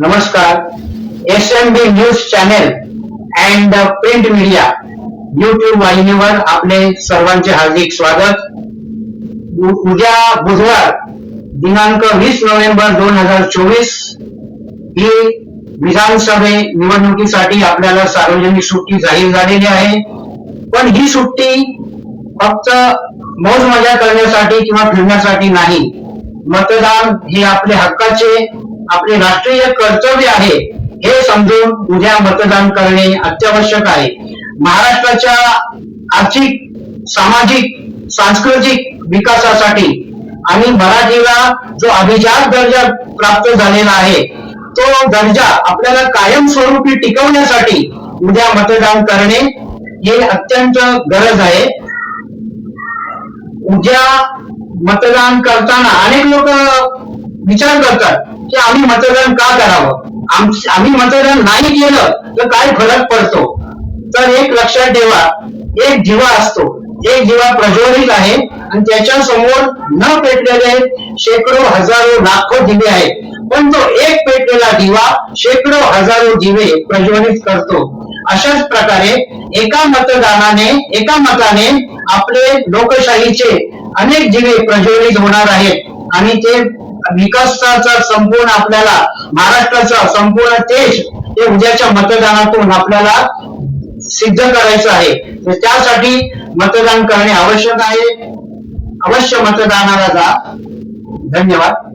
नमस्कार. S M B news channel and print media YouTube वाहिनीवर आपले सर्वांचे हार्दिक स्वागत. उद्या बुधवार दिनांक वीस नोव्हेंबर दोन हजार चोवीस ही विधानसभे निवडणुकीसाठी आपल्याला सार्वजनिक सुट्टी जाहीर झालेली आहे. पण ही सुट्टी फक्त मौज मजा करण्यासाठी किंवा फिरण्यासाठी नाही. मतदान हे आपले हक्काचे आपले राष्ट्रीय कर्तव्य आहे हे समजून उद्या मतदान करणे अत्यावश्यक आहे. महाराष्ट्राच्या आर्थिक सामाजिक सांस्कृतिक विकासासाठी आणि मराठीला जो अभिजात दर्जा प्राप्त झालेला आहे तो दर्जा आपल्याला कायमस्वरूपी टिकवण्यासाठी उद्या मतदान करणे हे अत्यंत गरज आहे. उद्या मतदान करताना अनेक लोक विचार करतात की आम्ही मतदान का करावं? आम्ही मतदान नाही केलं तर काय फरक पडतो? तर एक लक्षात ठेवा एक जीवा असतो. एक जीवा प्रज्वलित आहे आणि त्याच्यासमोर न पेटलेले शेकडो हजारो लाखो दिवे आहेत. पण तो एक पेटलेला दिवा शेकडो हजारो दिवे प्रज्वलित करतो. अशाच प्रकारे एका मतदानाने एका मताने आपले लोकशाहीचे अनेक दिवे प्रज्वलित होणार आहेत. आणि ते विकासाचा संपूर्ण आपल्याला महाराष्ट्राचा संपूर्ण देश हे उद्याच्या मतदानातून आपल्याला सिद्ध करायचं आहे. तर त्यासाठी मतदान करणे आवश्यक आहे. अवश्य मतदानाला जा. धन्यवाद.